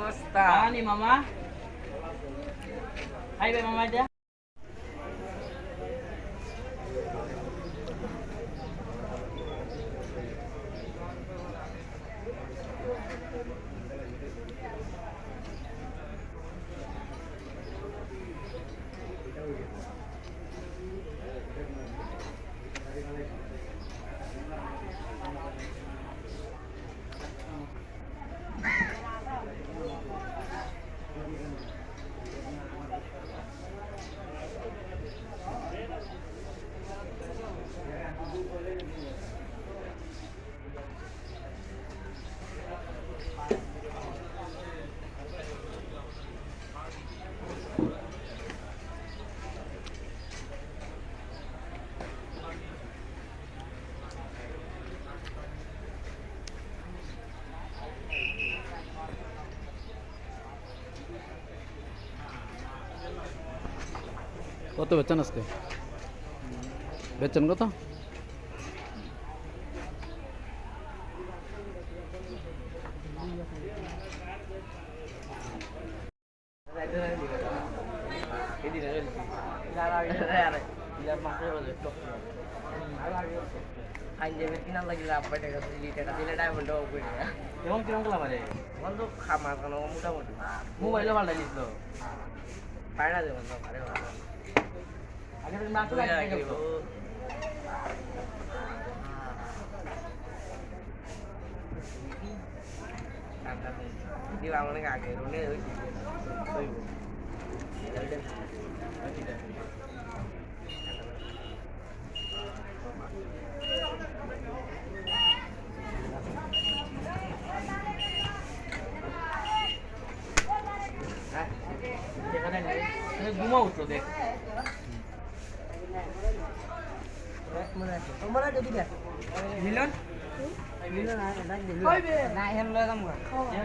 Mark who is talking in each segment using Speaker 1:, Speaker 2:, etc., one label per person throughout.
Speaker 1: Yusta.
Speaker 2: Nah, mama. Hai, bye mama aja.
Speaker 3: কত বেচছেন আজকে? বেচছেন কত?
Speaker 1: মোটামুটি।
Speaker 2: Mobile lo malah listo.
Speaker 1: দেবেন না আরে বাবা
Speaker 2: Agar masuk
Speaker 1: Tuh ya,
Speaker 2: lagi
Speaker 1: gitu. মিলন? মিলন না হেন লয় কাম কর
Speaker 2: Ya,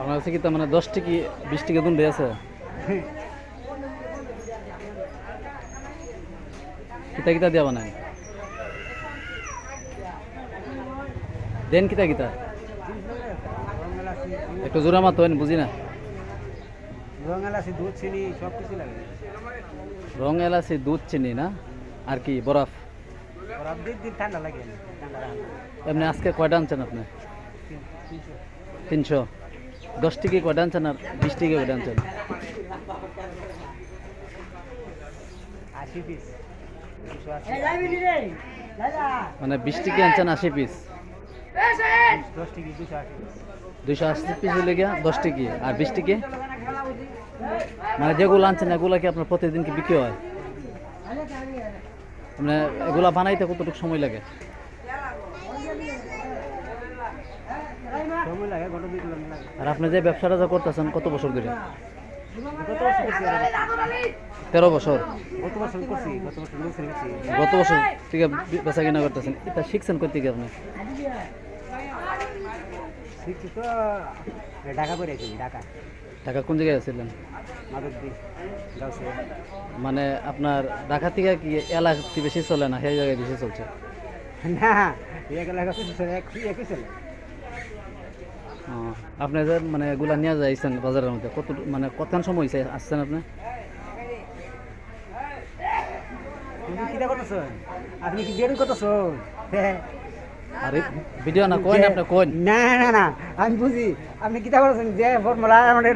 Speaker 3: আপনার কাছে কি তার মানে দশ টিকি বিশ টিকা দুন্ডে আছে। কিতা কিতা দিয়া বানায়? দেন কিতা কিতা? একটু জোরা মাতো বুঝি না।
Speaker 1: রঙ এলাচি দুধ চিনি সব কিছু লাগে।
Speaker 3: রং এলাচি দুধ চিনি না? আর কি বরফ?
Speaker 1: বরফ দিন দিন ঠান্ডা লাগে।
Speaker 3: এমনি আজকে কয়টা আনছেন আপনি? তিনশো। দশ টিকি কয়টা আনছেন আর বিশ টিকি কয়টা আনছেন? মানে বিশ টিকি আনছেন আশি পিস। দুইশো আশি পিস হলে গিয়া দশ টিকি আর বিশ টিকি মানে যেগুলো আনছেন এগুলা কি আপনার প্রতিদিন কি বিক্রি হয়? মানে এগুলা বানাইতে কতটুকু সময় লাগে
Speaker 1: সময় লাগে গত দুই কিলো লাগে
Speaker 3: আর আপনি যে ব্যবসাটা যা করতেছেন কত বছর ধরে? তেরো বছর।
Speaker 1: গত বছর
Speaker 3: থেকে বেচা কিনা করতেছেন। এটা শিখছেন থেকে আপনি?
Speaker 1: ঢাকা ঢাকা।
Speaker 3: ঢাকা কোন জায়গায় মানে আপনার ঢাকা থেকে কি এলাকা বেশি চলে না সেই জায়গায় বেশি চলছে?
Speaker 4: না একই ছেলে
Speaker 3: ও, আপনি যে মানে এগুলা নিয়ে যাইছেন বাজারের মধ্যে কত মানে কতক্ষণ সময় হয়েছে আসছেন আপনি?
Speaker 4: আপনি কি বিয়ে করতেছেন?
Speaker 3: আরে আর ভিডিও না কইন আপনি কইন।
Speaker 4: না না না আমি বুঝি। আপনি কিতা করছেন যে ফর্মুলা আমাদের